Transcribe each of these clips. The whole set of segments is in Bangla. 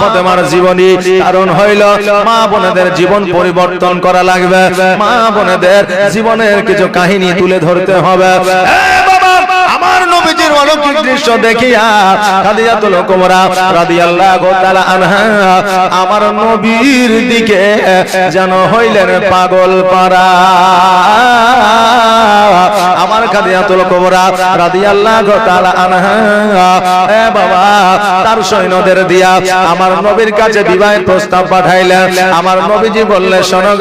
ফতেমার জীবনী কারণ হইল। মা বোনেদের জীবন পরিবর্তন করা লাগবে। মা বোনেদের জীবনের কিছু কাহিনী তুলে ধরতে হবে। আমার নবীজির অলৌকিক দৃশ্য দেখিয়া খাদিজাতুল কুবরা রাদিয়াল্লাহু তাআলা আনহা, আমার নবীর দিকে যেন হইলেন পাগল পারা আমার খাদিজাতুল কুবরা রাদিয়াল্লাহু তাআলা আনহা, এ বাবা, তার সৈন্যদের দিয়া আমার নবীর কাছে বিবাহের প্রস্তাব পাঠাইলেন। আমার নবীজি বললে, শোনো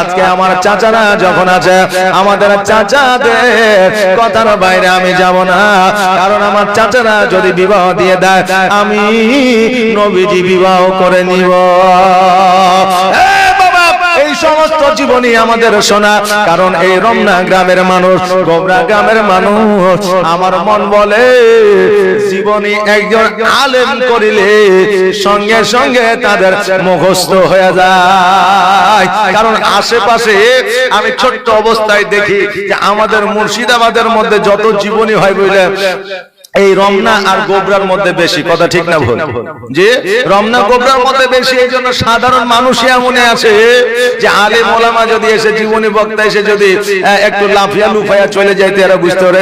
আজকে আমার চাচারা যখন আছে, আমাদের চাচাদের কথার বাইরে আমি যাব না। কারণ আমার চাচারা যদি বিবাহ দিয়ে দেয় আমি নবীজি বিবাহ করে নিব। জীবনী আমাদের শোনা কারণ এই রমনা গ্রামের মানুষ, গোবরা গ্রামের মানুষ, আমার মন বলে, জীবনী একজন আলেম করিলে সঙ্গে সঙ্গে তাদের মুখস্থ হয়ে যায়। কারণ আশেপাশে আমি ছোট্ট অবস্থায় দেখি যে আমাদের মুর্শিদাবাদের মধ্যে যত জীবনী হয় বুঝলে এই রমনা আর গোবরার মধ্যে বেশি কথা ঠিক না ভুল। যে রমনা গোবরার মধ্যে বেশি এই জন্য সাধারণ মানুষই এমন আছে যে আলে মোলামা যদি এসে জীবনী বক্তা এসে যদি একটু লাফিয়া লুফাইয়া চলে যাইতে এরা বুঝতে পারে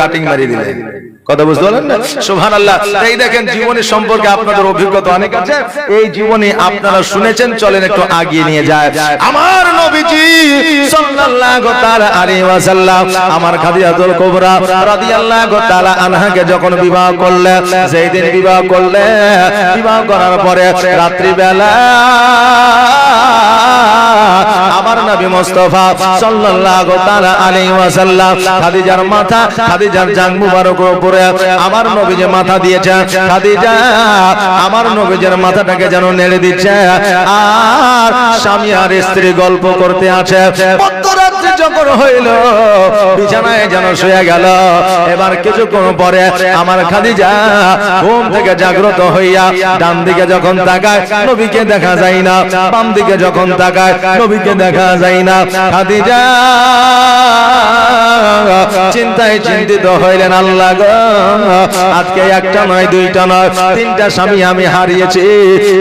কাটিং মারি দিলে কথা বুঝতে পারলেন না? আল্লাহ এই দেখেন জীবনী সম্পর্কে আপনাদের অভিজ্ঞতা অনেক আছে। এই জীবনী আপনারা শুনেছেন চলেন একটু আগিয়ে নিয়ে যায় আমার নবীজি সাল্লাল্লাহু তাআলা ওয়াসাল্লাম, আমার খাদিজাতুল কুবরা রাদিয়াল্লাহু তাআলা আনহাকে যখন বিবাহ করলেন সেই দিন বিবাহ করলেন বিবাহ করার পরে রাত্রি বেলা আমার নবী মুস্তাফা সাল্লাল্লাহু তাআলা আলাইহি ওয়াসাল্লাম, খাদিজার মাথা, খাদিজার জাং মুবারকের উপরে আমার নবী যে মাথা দিয়েছে, খাদিজা, আমার মাথাটাকে যেন নেড়ে দিচ্ছে, আর স্বামী আর স্ত্রী গল্প করতে আছে। যখন হইল, বিছানায় যেন শুয়ে গেল, এবার কিছুক্ষণ পরে আমার খাদিজা ঘুম থেকে জাগ্রত হইয়া ডান দিকে যখন তাকায়, নবীকে দেখা যায় না, বাম দিকে যখন তাকায়, নবীকে দেখা যায় না। খাদিজা, চিন্তায় চিন্তিত হইলেন, আল্লাহ আজকে একটা নয়, দুইটা নয়, তিনটা স্বামী আমি হারিয়েছি।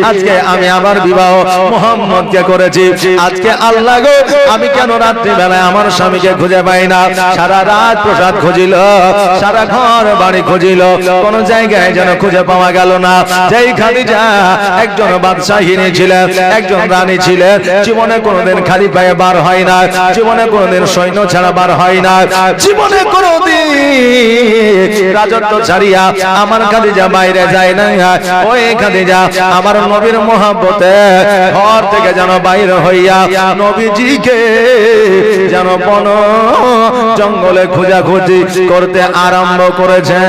আজকে আমি আবার বিবাহ মোহাম্মদকে করেছি। আজকে আল্লাহ আমি কেন আমার স্বামীকে খুঁজে পাই না? সারা রাত প্রসাদ খুঁজিল, সারা ঘর বাড়ি খুঁজিল, কোন জায়গায় যেন খুঁজে পাওয়া গেল না। যেই খাদিজা একজন বাদশাহিনী ছিলেন, একজন রানী ছিলেন, জীবনে কোনোদিন খালি পায়ে বার হয় না, জীবনে কোনোদিন সৈন্য ছাড়া বার হয় না, জীবনে কোনোদিন রাজত্ব ছাড়িয়া আমার বাইরে যায় না ওই আমার নবীর ঘর থেকে যেন বাইরে হইয়া নবীজিকে যেন বন জঙ্গলে খোঁজাখুঁজি করতে আরম্ভ করেছে।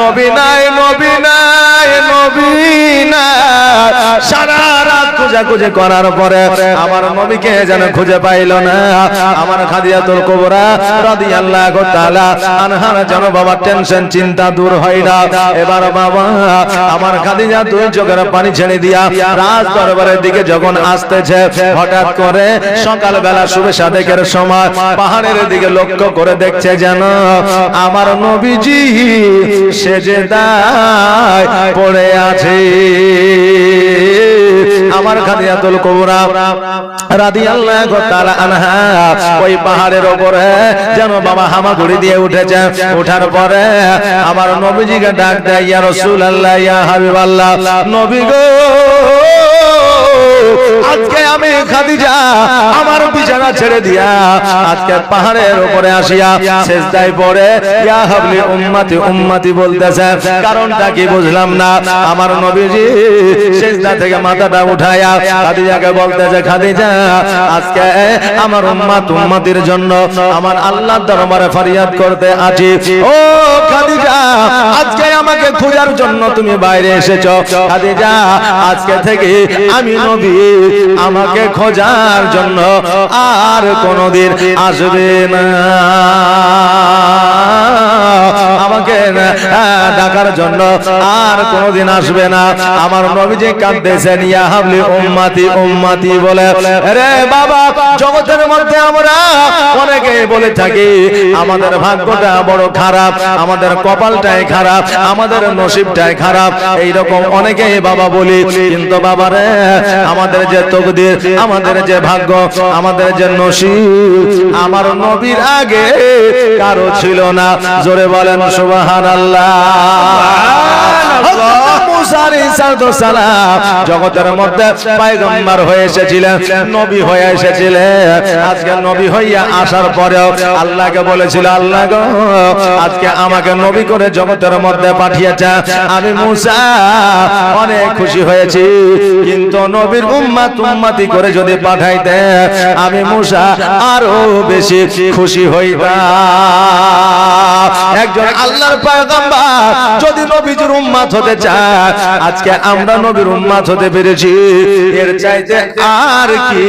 নবী নাই নবী নাই, নবী না সারা খোঁজাখুঁজি করার পরে আমার নবীকে যেন খুঁজে পাইল না। আমার খাদিয়াতুল কুবরা রাদিয়াল্লাহু তাআলা আনহার যেন বাবা টেনশন, চিন্তা দূর হয় না। এবার বাবা, আমার খাদিজা দুই চোখের পানি ছেড়ে দিয়া রাজ দরবারের দিকে যখন আসতেছে, হঠাৎ করে সকাল বেলা শুভে সাদেকের সময় পাহাড়ের দিকে লক্ষ্য করে দেখছে যেন আমার নবীজি সেজে দায় পড়ে আছে। আমার খাদিয়াতুল কুবরা রাদিয়াল্লাহু তাআলা আনহা, ওই পাহাড়ের উপরে যেন বাবা হামাগুড়ি দিয়ে উঠেছে। ওঠার পরে আমার নবীজিকে ডাক দেয়, ইয়া রাসূলুল্লাহ, ইয়া হাবিবাল্লাহ, নবী গো খাদিজা, আমার বিছানা ছেড়ে দিয়া আজকে পাহাড়ের উপরে আসিয়া সেজদায় পড়ে। ইয়া হাবলি উম্মতি উম্মতি বলতেছে, কারণটা কি বুঝলাম না? আমার নবীজি সেজদা থেকে মাথাটা উঠায়া খাদিজাকে বলতেছে, খাদিজা, আজকে আমার উম্মত, উম্মতির জন্য আমার আল্লাহর দরবারে ফরিয়াদ করতে আছি ও খাদিজা, আজকে আমাকে খোঁজার জন্য তুমি বাইরে এসেছ। খাদিজা, আজকে থেকে আমি নবী, আমাকে খোঁজার জন্য আর কোনদিন আসবে না। আমাকে ডাকার জন্য আর কোনোদিন আসবে না। আমার নবীজি কাঁদতেছেন, ইয়া হাবলি উম্মাতি উম্মাতি বলে। রে বাবা, জগতের মধ্যে আমরা অনেকে বলে থাকি, আমাদের ভাগ্যটা বড় খারাপ, আমাদের কপালটাই খারাপ, আমাদের নসিবটাই খারাপ। এই রকম অনেকে বাবা বলি। কিন্তু বাবা রে, আমাদের যে তকদির, আমাদের যে ভাগ্য, আমাদের যে নসিব, আমার নবীর আগে কারও ছিল না। জোরে বলেন, সুবহানাল্লাহ। 晚安老婆 জগতের মধ্যে পয়গম্বর হয়ে এসেছিলেন, নবী হয়ে এসেছিলেন। আজকে নবী হইয়া আসার পরেও আল্লাহকে বলেছিল, আল্লাহ গো, আজকে আমাকে নবী করে জগতের মধ্যে পাঠিয়েছে আমি মুসা, অনেক খুশি হয়েছি। কিন্তু নবীর উম্মাত উম্মাতি করে যদি পাঠাইতে, আমি মুসা আরও বেশি খুশি হইতাম একজন আল্লাহর পয়গম্বর যদি নবীজির উম্মাত হতে চায় আজকে আমরা নবীর উম্মাত হতে পেরেছি। এর চাইতে আর কি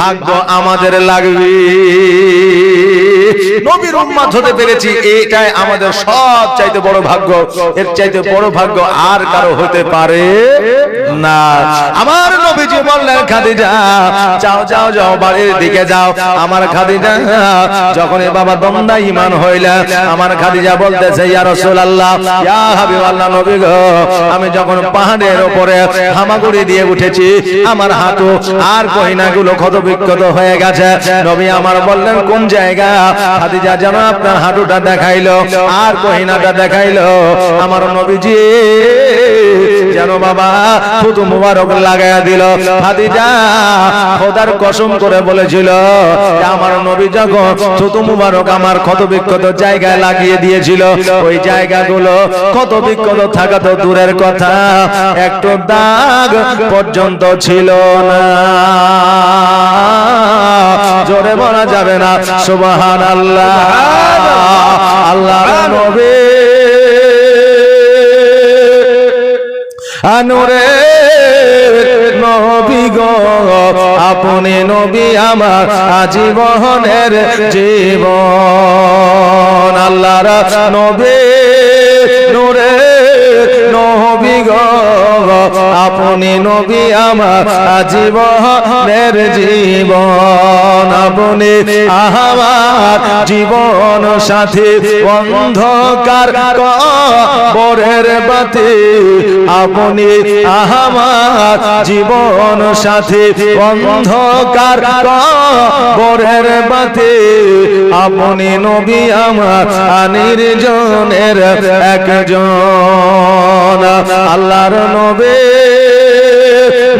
ভাগ্য আমাদের লাগবে? নবীর উম্মাত হতে পেরেছি এটাই আমাদের সব চাইতে বড় ভাগ্য। এর চাইতে বড় ভাগ্য আর কারও হতে পারে না। আমার নবীজি বললেন, খাদিজা, যাও যাও যাও, বাড়ির দিকে যাও। আমার খাদিজা, যখন বাবা দন্দা ইমান হইলেন, আমার খাদিজা বলতেছে, ইয়া রাসূলুল্লাহ, ইয়া হাবিবাল্লাহ নবী গো, আমি যখন পাহাড়ের উপরে হামাগুড়ি দিয়ে উঠেছি, আমার হাঁটু আর গহিনাগুলো ক্ষত বিক্ষত হয়ে গেছে। নবী আমার বললেন, কোন জায়গা? খাদিজা যেন আপনার হাঁটুটা দেখাইলো, আর গহিনাটা দেখাইলো। আমার নবীজি যেন বাবা, থুতু মুবারক লাগাইয়া দিল। খাদিজা খোদার কসম করে বলেছিল আমার নবী যখন থুতু মুবারক আমার ক্ষত বিক্ষত জায়গায় লাগিয়ে দিয়েছিল, ওই জায়গাগুলো ক্ষত বিক্ষত থাকা তো দূরের কথা। একটু দাগ পর্যন্ত ছিল না। জোরে বলা যাবে না সুবহান আল্লাহ আল্লাহ নবী আনুরে নবী গো, আপনি নবী আমার আজীবনের জীবন। আল্লাহর নবী, নূরে নবী আপনি নবী আমার আজীবনের জীবন। আপনি আমার জীবন সাথী, অন্ধকার বরের বাতি। আপনি আমার জীবন সাথী, অন্ধকার বরের বাতি। আপনি নবী আমার আনির জনের একজন। আল্লাহর নবী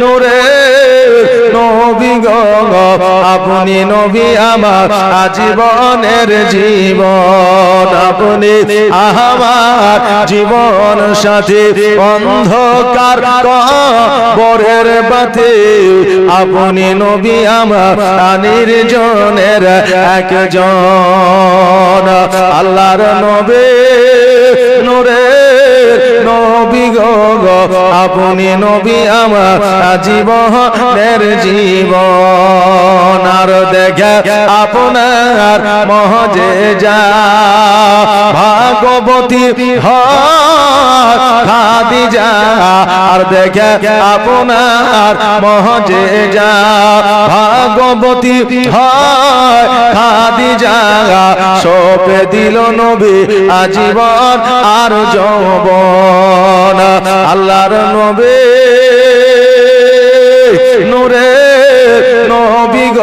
নূরে নবী গো। আপনি নবী আমার আজীবনের জীবন আপনি আমার জীবন সাথী অন্ধকার বরের বাতি। আপনি নবী আমার আনির জনের একজন। আল্লাহর নবী, নূরে নবী গো আপনি নবী আমার জীবনের জীবন। আর দেখে আপনার মহজে যা। ভাগবতী হাদি যা আর দেখে আপনার মহজে যা। ভাগবতী হাদি যা সোপে দিল নবী আজীবন আর যৌবন। আল্লাহর নবী নূরে নবী গ,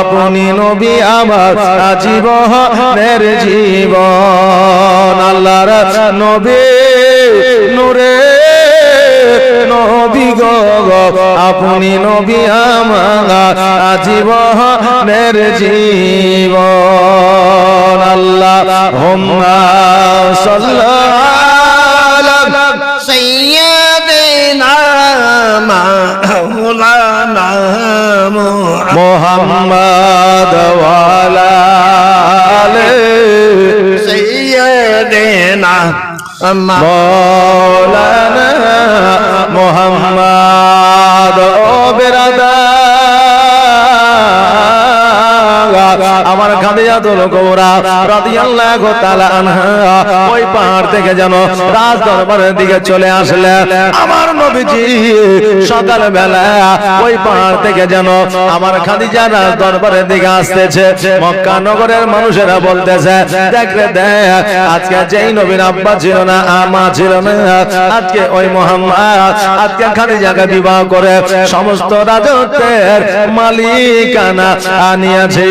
আপনি নবী আমার জীবনের জীবন। আল্লাহর নবী নূরে নবী গ, আপনি নবী আমার জীবনের জীবন। আল্লাহ হোম্মা সাল্লাহ সাইয়্যিদ مولانا محمد والا سيدنا مولانا محمد কুবরা রাদিয়াল্লাহু তাআলা আনহা। ওই পাহাড় থেকে যেন রাজ দরবারের দিকে চলে আসলে। আমার নবীজি সকাল বেলা ওই পাহাড় থেকে যেন আমার খাদিজা রাজ দরবারের দিকে আসতেছে। মক্কা নগরের মানুষেরা বলতেছে, দেখ রে, দেখ, আজকে যেই নবীর আব্বা ছিল না, আমা ছিল না, আজকে ওই মোহাম্মদ, আজকে খাদিজাকে বিবাহ করে সমস্ত রাজত্বের মালিকানা আনিয়াছে।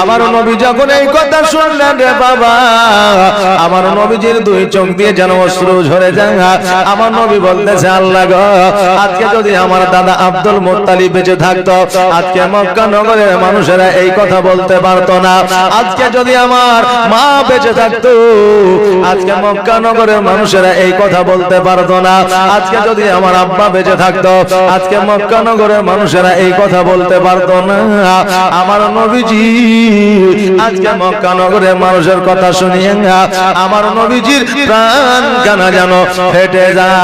আমার নবী যখন এই কথা শুনলেন রে বাবা, আমার নবীজির দুই চোখ দিয়ে যেন অশ্রু ঝরে যায়। আমার নবী বলতেছে, আল্লাহ গো, আজকে যদি আমার দাদা আব্দুল মোত্তালিব বেঁচে থাকতো, আজকে মক্কা নগরের মানুষেরা এই কথা বলতে পারতো না। আজকে যদি আমার মা বেঁচে থাকতো, আজকে মক্কা নগরের মানুষেরা এই কথা বলতে পারতো না। আজকে যদি আমার আব্বা বেঁচে থাকতো, আজকে মক্কা নগরের মানুষেরা এই কথা বলতে পারতো না। আমার নবীজি আজকে মক্কা নগরে মানুষের কথা শুনিয়ে আমার নবীজির প্রাণ কানা যেন ফেটে যায়।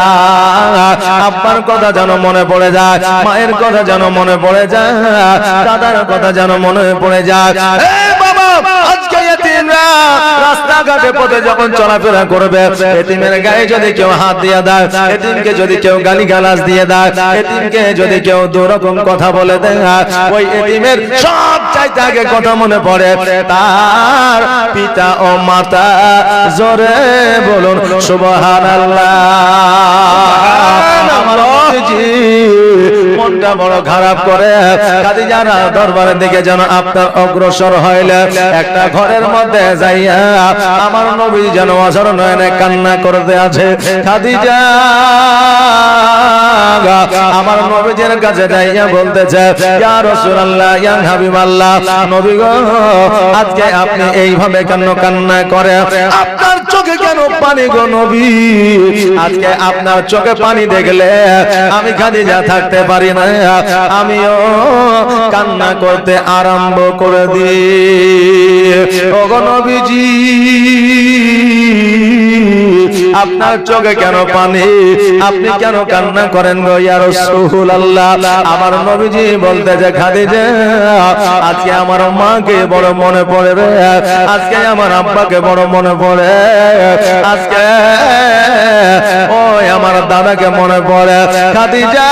আব্বার কথা যেন মনে পড়ে যায়, মায়ের কথা যেন মনে পড়ে যায়, দাদার কথা যেন মনে পড়ে যায়। বাবা, আজকে এতিমরা রাস্তাঘাটে পথে যখন চলাফেরা করবে, এতিমের গায়ে যদি কেউ হাত দিয়ে দেয়, এতিমকে যদি কেউ গালি গালাজ দিয়ে দেয়, এতিমকে যদি কেউ দুরকম কথা বলে দেয়, ওই এতিমের সব চাইতে আগে কথা মনে পড়ে, তার পিতা ও মাতা, জোরে বলুন, সুবহানাল্লাহ। আমার মনটা বড় খারাপ করে। খাদিজারা দরবারের দিকে যেন আপনার অগ্রসর হইলে। একটা ঘরের মধ্যে যাইয়া আমার নবী যেন অসর নয়নে কান্না করতে আছে। খাদিজা, আমার নবীজের কাছে যাইয়া বলতেছে, ইয়া রাসূলুল্লাহ, ইয়া হাবিবাল্লাহ, নবী গো, আজকে আপনি এইভাবে কেন কান্না করে আপনার চোখে কেন পানি গো নবী? আজকে আপনার চোখে পানি দেখলে আমি খাদিজা থাকতে পারি না। আমিও কান্না করতে আরম্ভ করে দিই। ওগো নবীজি আপনার চোখে কেন পানি? আপনি কেন কান্না করেন গো ইয়া রাসূলুল্লাহ? আমার নবীজি বলতে যে, খাদিজা, আজকে আমার মাকে বড় মনে পড়ে রে আজকে আমার আব্বাকে বড় মনে পড়ে। আজকে, ওই আমার দাদাকে মনে পড়ে। খাদিজা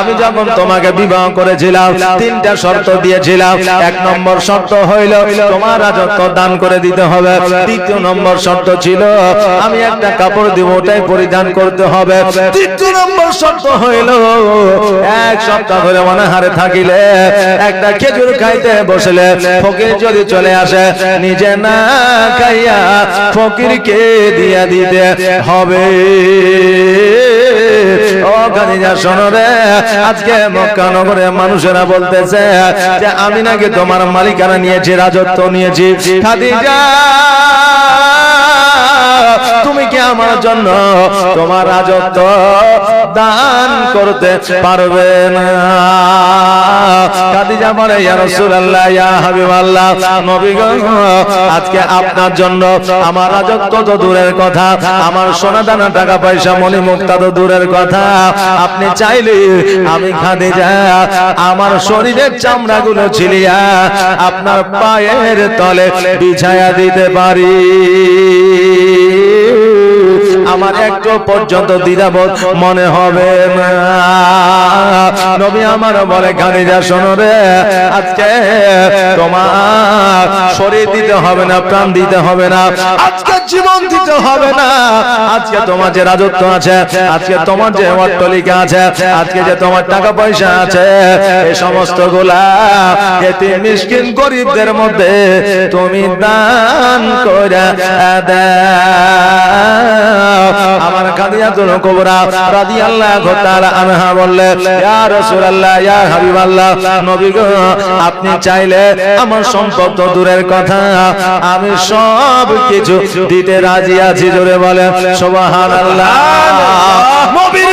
আমি যখন তোমাকে বিবাহ করেছিলাম, তিনটা শর্ত দিয়েছিলাম। এক নম্বর শর্ত হইল তোমার রাজত্ব দান করে দিতে হবে। দ্বিতীয় নম্বর শর্ত ছিল, আমি একটা কাপড় দিব, ওটাই পরিধান করতে হবে। তৃতীয় নম্বর শর্ত হইল, এক সপ্তাহ ধরে অনাহারে থাকিলে, একটা খেজুর খাইতে বসলে ফকির যদি চলে আসে, নিজে না খাইয়া ফকিরকে দিয়া দিতে হবে। আজকে মক্কা নগরে মানুষেরা বলতেছে যে আমি নাকি তোমার মালিকানা নিয়েছি, রাজত্ব নিয়েছি। তুমি কি আমার জন্য তোমার রাজত্ব দান করতে পারবে না? খাদিজা বলে, ইয়া রাসূলুল্লাহ, ইয়া হাবিবাল্লাহ নবী আজকে আপনার জন্য আমার রাজত্ব তো দূরের কথা, আমার সোনা দানা টাকা পয়সা মনি মুক্তা তো দূরের কথা। আপনি চাইলে আমি খাদিজা, আমার শরীরের চামড়াগুলো ছিলিয়া আপনার পায়ের তলে বিছায়া দিতে পারি। আমার একটু পর্যন্ত দ্বিধাবোধ মনে হবে না। নবী আমার বলে, খাদিজা, শোনো রে, আজকে তোমার শরীর দিতে হবে না, প্রাণ দিতে হবে না, আজকে জীবন দিতে হবে না। আজকে তোমার যে রাজত্ব আছে, আজকে তোমার যে অট্টলিকা আছে, আজকে যে তোমার টাকা পয়সা আছে এই সমস্তগুলা এতে মিসকিন, গরিবদের মধ্যে তুমি দান করে দাও। আমার আপনি চাইলে আমার সম্পদ তো দূরের কথা। আমি সব কিছু দিতে রাজি আছি জোরে বলে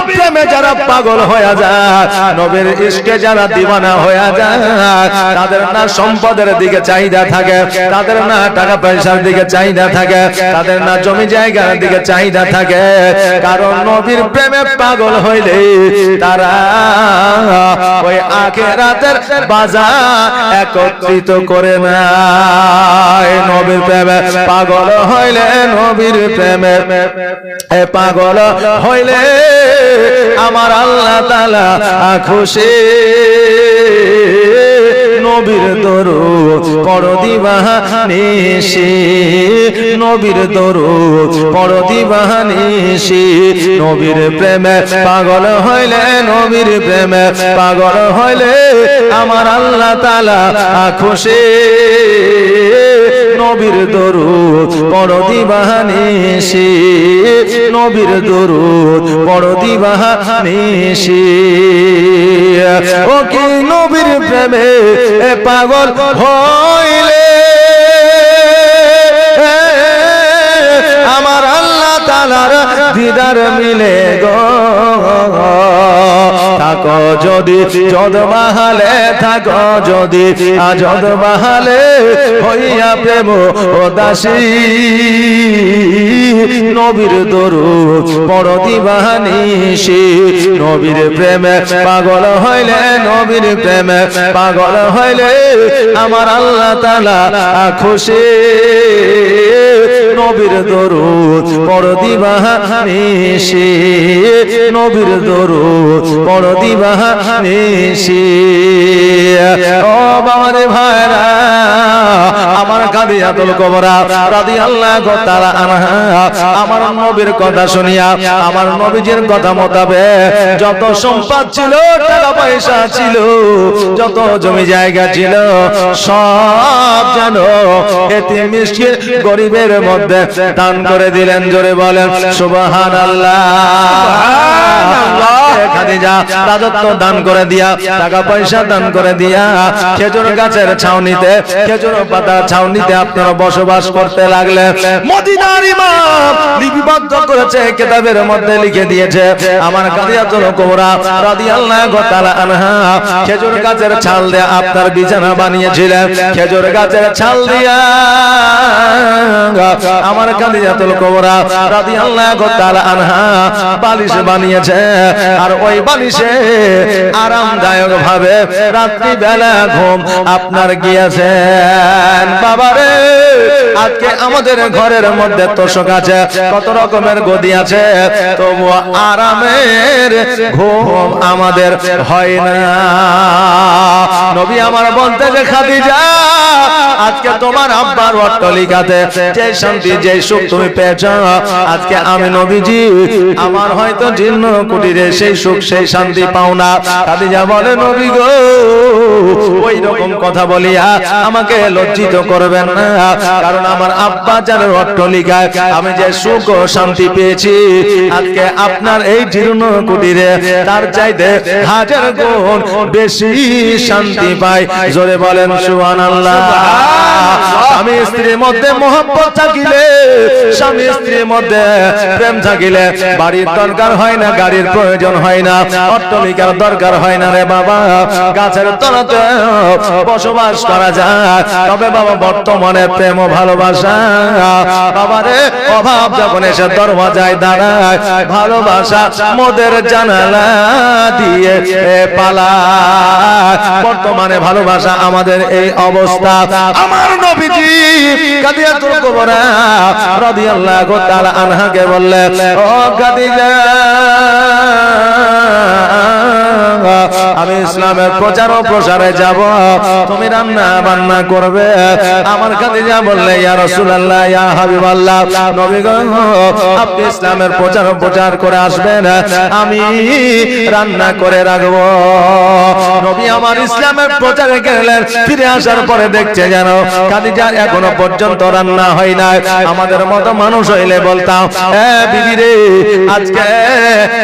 প্রেমে যারা পাগল হয়ে যায়, নবীর যারা হয়ে যায়, তাদের না সম্পদের দিকে চাহিদা থাকে, তাদের না টাকা পয়সার দিকে চাহিদা থাকে, তাদের না জমি জায়গার দিকে চাহিদা থাকে কারণ নবীর প্রেমে পাগল হইলে তারা ওই আখেরাতের বাজার একত্রিত করে না নবীর প্রেমে পাগল হইলে নবীর প্রেমে পাগল হইলে আমার আল্লাহ তালা খুশি। নবীর দরু পড় দিবাহানিসি নবীর দরু পড় দিবাহানিসি নবীর প্রেমে পাগল হইলে নবীর প্রেমে পাগল হইলে আমার আল্লাহ তালা খুশি। নবীর দরুদ পড় দিবাহানিসি নবীর দরুদ পড় দিবাহানিসি ও কি নবীর প্রেমে পাগল হইলে? আমার আল্লাহ তালার দিদার মিলে গো। থাকো যদি যদ বাহালে থাকো যদি আজদ বাহালে হইয়া প্রেম ও দাসী। নবীর দরু পড় দিবানিসি নবীর প্রেমে পাগল হইলে নবীর প্রেমে পাগল হইলে আমার আল্লাহ তালা খুশি। নবীর দরুদ পড় দিবানিসি নবীর দরুদ পড় দিবানিসি ও বাবারে ভাইরা, আমার কাদিয়াতুল কবরা, রাদিয়াল্লাহু তাআলা আনহা, আমার নবীর কথা শুনিয়া, আমার নবীজির কথা মোতাবেক যত সম্পদ ছিল, টাকা পয়সা ছিল, যত জমি জায়গা ছিল, সব যেন এতিম মিসকিন গরিবের মধ্যে দান করে দিলেন জোরে বলেন সুবহানাল্লাহ। খাদিজা, রাজত্ব দান করে দিয়া, টাকা পয়সা দান করে দিয়া খেজুর গাছের ছাউনিতে, খেজুর পাতা ছাউনিতে আপনারা বসবাস করতে মদিনার ইমাম লিপিবদ্ধ করেছে, কিতাবের মধ্যে লিখে দিয়েছে, আমার কাদিয়াতুল রাদিয়াল্লাহু তাআলা আনহা, খেজুর গাছের ছাল দিয়ে আপনার বিছানা বানিয়েছিলেন। খেজুর গাছের ছাল দিয়া আমার কাদিয়াতুল রাদিয়াল্লাহু তাআলা আনহা বালিশ বানিয়েছে, আর ওই বালিশে আরামদায়ক ভাবে রাত্রি বেলা ঘুম আপনার গিয়েছেন। বাবারে আজকে আমাদের ঘরের মধ্যে তোষক আছে, কত রকমের গদি আছে তবু আরামের ঘুম আমাদের হয় না। নবী আমার বলতে যে আজকে তোমার আব্বার অট্টলিকাতে যে শান্তি, যে সুখ তুমি পেয়েছ, আজকে আমি নবীজি, আমার হয়তো জীর্ণ কুটিরে সেই সুখ সেই শান্তি পাও না। খাদিজা বলে নবী গো ওই রকম কথা বলিয়া আমাকে লজ্জিত করবেন না। কারণ আমার আব্বা যার অট্টলিকায় আমি যে সুখ ও শান্তি পেয়েছি আজকে আপনার এই জীর্ণ কুটিরে তার চাইতে হাজার গুণ বেশি শান্তি পাই। জোরে বলেন সুবহানাল্লাহ। স্বামী স্ত্রীর মধ্যে মোহব্বত থাকিলে স্বামী স্ত্রীর মধ্যে প্রেম থাকিলে বাড়ির দরকার হয় না গাড়ির প্রয়োজন হয় না। অট্টলিকার দরকার হয় না রে বাবা। গাছের তলাতে বসবাস করা যায়। তবে বাবা, বর্তমানে প্রেম ভালোবাসা। বাবারে অভাব যখন এসে দরওয়াজায় দাঁড়ায়, ভালোবাসা মোদের জানালা দিয়ে পালা বর্তমানে ভালোবাসা আমাদের এই অবস্থা। আমার নবীজি কাদিয়াতুল কুবরা রাদিয়াল্লাহু তাআলা আনহাকে বললেন, ও কাদিজা আমি ইসলামের প্রচার ও প্রসারে যাব। তুমি রান্না বান্না করবে। আমার খাদিজা বললে, ইয়া রাসূলুল্লাহ, ইয়া হাবিবাল্লাহ নবী গো আপনি ইসলামের প্রচার ও প্রচার করে আসবেন। আমি রান্না করে রাখব। নবী আমার ইসলামের প্রচারে গেলেন। ফিরে আসার পরে দেখছে যেন খাদিজা এখনও পর্যন্ত রান্না হয় না আমাদের মতো মানুষ হইলে বলতাম, এ বিবি রে, আজকে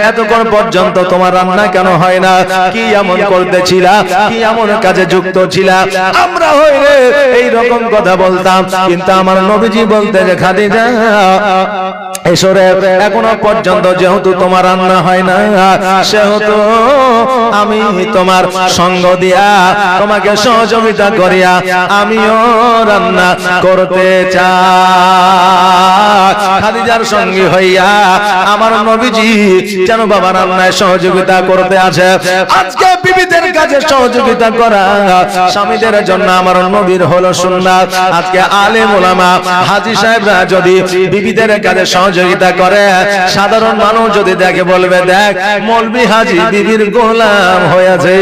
এতক্ষণ পর্যন্ত তোমার রান্না কেন হয় না? কি এমন করতেছিলা? কি এমন কাজে যুক্ত ছিলা? আমরা হইলে এই রকম কথা বলতাম। কিন্তু আমার নবীজি বলতে যে খাদিজা এসরে এখনও পর্যন্ত যেহেতু তোমার রান্না হয় না সেহেতু আমি তোমার সঙ্গ দিয়া তোমাকে সহযোগিতা করিয়া আমিও রান্না করতে চাই। খাদিজার সঙ্গে হইয়া আমার নবীজি যেন বাবা রান্নায় সহযোগিতা করতে আছে আজকে বিবিদের কাছে সহযোগিতা করা স্বামীদের জন্য আমার নবীর হলো সুন্নাত। আজকে আলেম ওলামা হাজী সাহেবরা যদি বিবিদের কাছে সহযোগিতা করে, সাধারণ মানুষ যদি দেখে বলবে, দেখ, মলবি হাজি, বিবির গোলাম হয়েছে।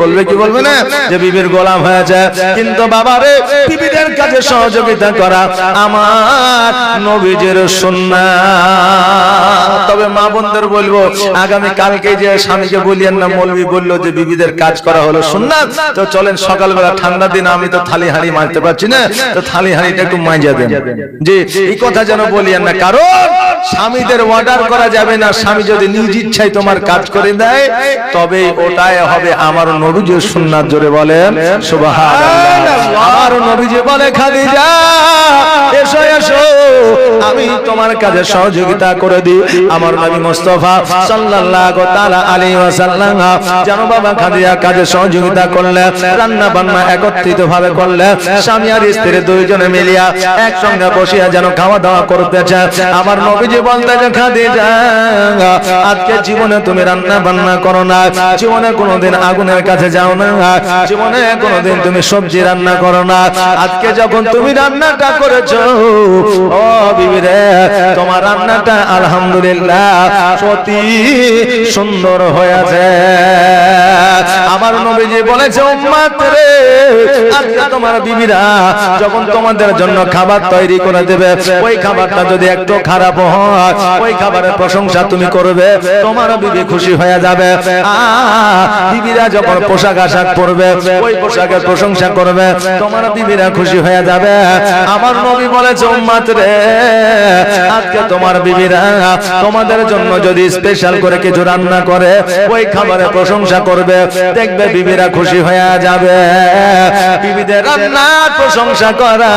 বলবে কি বলবে না? যে বিবির গোলাম হয়েছে। কিন্তু বাবা রে, বিবিদের কাছে সহযোগিতা করা আমার নবীজের সুন্নাত। তবে মা বোনদের বলব, আগামী কালকে যে স্বামীকে বলিয়েন না বলল যে, বিবিদের কাজ করা হলো তো চলেন, সকালবেলা ঠান্ডা দিন, আমি তো থালি মারতে পারছি না। তো থালি একটু মাইজা দেন। যে এই কথা যেন বলিয়েন না, কারণ স্বামীদের অর্ডার করা যাবে না। স্বামী যদি নিজ ইচ্ছায় তোমার কাজ করে দেয় তবে ওটাই হবে আমার নবীজি সুন্নাত, জোরে বলেন। সুবহানাল্লাহ। আমার নবীজি বলে, খাদিজা, এসো এসো। আমি তোমার কাজে সহযোগিতা করে দিই। আমার নবী মুস্তাফা সাল্লাল্লাহু তাআলা আলাইহি ওয়াসাল্লাম যেন বাবা খাদিজা কাজে সহযোগিতা করলে, রান্না বান্না একত্রিত ভাবে করলে, স্বামী আর স্ত্রী দুইজনে মিলিয়া একসঙ্গে বসিয়া যেন খাওয়া দাওয়া করতেছে। আমার নবীজি বলতেছে খাদিজা, আজকে জীবনে তুমি রান্না বান্না করো না। জীবনে কোনোদিন আগুনের কাছে যাও না। জীবনে কোনোদিন তুমি সবজি রান্না করো না। আজকে যখন তুমি রান্নাটা করেছ তোমার রান্নাটা আলহামদুলিল্লাহ সত্যি সুন্দর হয়েছে। আমার নবীজি বলেছে, উম্মাত রে, আজকে তোমার বিবিরা যখন তোমাদের জন্য খাবার তৈরি করে দেবে, ওই খাবারটা যদি একটু খারাপ হয়, ওই খাবারের প্রশংসা তুমি করবে, তোমার বিবি খুশি হয়ে যাবে। বিবিরা যখন পোশাক আশাক পরবে, ওই পোশাকের প্রশংসা করবে, তোমার বিবিরা খুশি হয়ে যাবে। আমার নবী বলেছে, উম্মাত রে, আজকে তোমার বিবিরা তোমাদের জন্য যদি স্পেশাল করে কিছু রান্না করে, ওই খাবারের প্রশংসা করবে দেখবে বিবিরা খুশি হয়ে যাবে। বিবিদের রান্নার প্রশংসা করা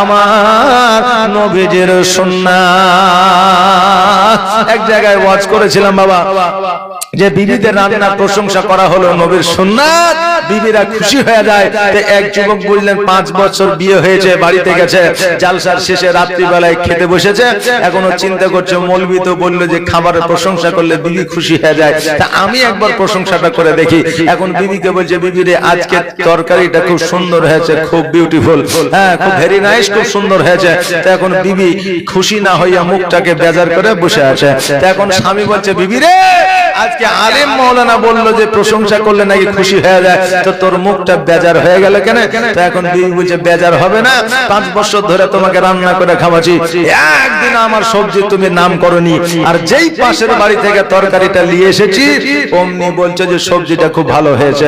আমার নবীজির সুন্নাত এক জায়গায় ওয়াজ করেছিলাম, বাবা, যে বিবিদের রান্নার প্রশংসা করা হলো নবীর সুন্নাত। বিবিরা খুশি হয়ে যায়। এক যুবক বললেন, পাঁচ বছর বিয়ে হয়েছে, বাড়িতে গেছে। জালসার শেষে রাত্রিবেলায় খেতে বসেছে। এখনও চিন্তা করছে মৌলবি তো বলল যে খাবারের প্রশংসা করলে বিবি খুশি হয়ে যায়। তা আমি একবার প্রশংসাটা করে দেখি। এখন বিবিকে বলছে বিবি রে আজকে তরকারিটা খুব সুন্দর হয়েছে, খুব বিউটিফুল হ্যাঁ খুব ভেরি নাইস খুব সুন্দর হয়েছে। তো এখন বিবি খুশি না হইয়া মুখটাকে বেজার করে বসে আছে। তো এখন স্বামী বলছে বিবি রে আজকে আলিম মৌলানা বলল যে প্রশংসা করলে নাকি খুশি হয়ে যায়। তো তোর মুখটা বেজার হয়ে গেল কেন? তো এখন বেজার হবে না। পাঁচ বছর ধরে তোমাকে রান্না করে খাওয়াছি একদিন আমার সবজি তুমি নাম করনি। আর যেই পাশের বাড়ি থেকে তরকারিটা নিয়ে এসেছি, অমনি বলছো যে সবজিটা খুব ভালো হয়েছে।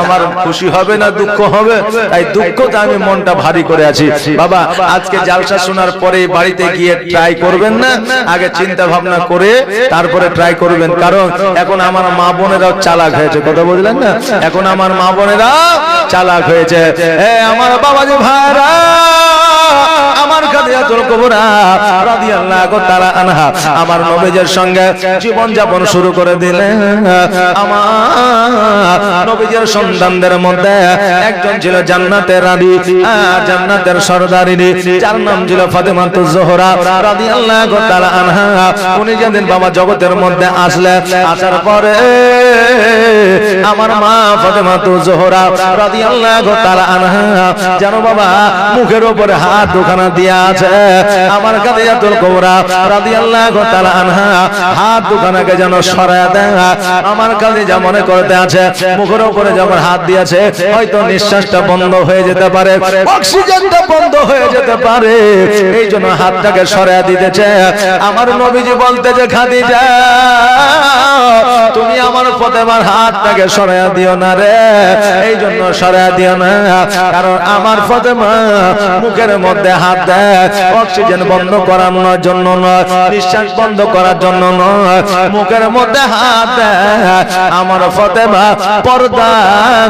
আমার খুশি হবে না দুঃখ হবে? তাই দুঃখটা আমি মনটা ভারী করে আছি। বাবা, আজকে জালসা শোনার পরে বাড়িতে গিয়ে ট্রাই করবেন না? আগে চিন্তা ভাবনা করে তারপরে ট্রাই করবেন। কারণ এখন আমার মা বোনেরাও চালাক হয়েছে। কথা বুঝলেন না? এখন আমার মা বোনেরা, চালাক হয়েছে। এ আমার বাবাজি ভাইরা, আমার আমার সঙ্গে জীবন যাপন শুরু করে আমার সন্তানদের মধ্যে একজন ছিল জান্নাতের নাম ছিল জোহরা উনি যেদিন বাবা জগতের মধ্যে আসলে আসার পরে আমার মা ফাতেমাতুজ জোহরা রাদিয়াল্লাহু তাআলা আনহা। জানো বাবা, মুখের উপরে হাত দুখানা দিয়া আছে। আমার কাদিয়াতুল কুবরা রাদিয়াল্লাহু তাআলা আনহা। হাত দুখানাকে যেন সরায়া দেয়। আমার কাদিজা মনে করতে আছে, মুখের উপরে যখন হাত দিয়েছে, হয়তো নিঃশ্বাসটা বন্ধ হয়ে যেতে পারে, অক্সিজেনটা বন্ধ হয়ে যেতে পারে। এই জন্য হাতটাকে সরায়া দিতেছে। আমার নবীজি বলতেছে, খাদিজা, তুমি আমার ফতেমার হাতটাকে সরায়া দিও না রে। এই জন্য সরায়া দিও না। কারণ আমার ফতেমা মুখের মধ্যে হাত দেয়। অক্সিজেন বন্ধ করানোর জন্য নয়। নিঃশ্বাস বন্ধ করার জন্য নয়। মুখের মধ্যে হাত দেয়। আমার ফতেমা পর্দা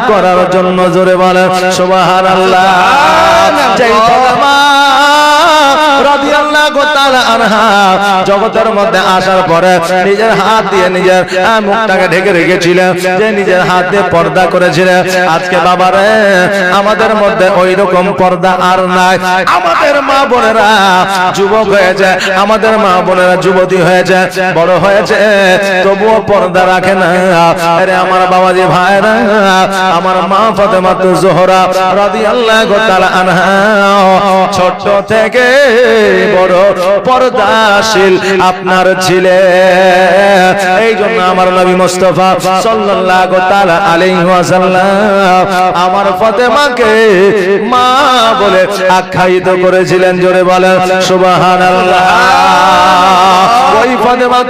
করার জন্য জোরে বলেন সুবহানাল্লাহ। যেই ফতেমা রাদিয়াল্লাহু জগতের মধ্যে আসার পরে নিজের হাত দিয়ে নিজের মুখটাকে ঢেকে রেখেছিলেন। যে নিজের হাত দিয়ে পর্দা করেছিলেন। আজকে বাবারে, আমাদের মধ্যে ওই রকম পর্দা আর নাই। আমাদের মা বোনেরা যুবক হয়েছে, আমাদের মা বোনেরা যুবতী হয়েছে, বড় হয়েছে, তবুও পর্দা রাখে না। আরে আমার বাবাজি ভাইরা, আমার মা ফাতেমা তো জোহরা রাদিয়াল্লাহু তাআলা আনহা। ছোট থেকে বড় বড় পর্দাশীল আপনার ছিলেন এই জন্য আমার নবী মোস্তফা সাল্লাল্লাহু তাআলা আলাইহি ওয়াসাল্লাম আমার ফাতেমাকে মা বলে আখ্যায়িত করেছিলেন। জোরে বলেন, সুবহানাল্লাহ। ওই ফাতেমা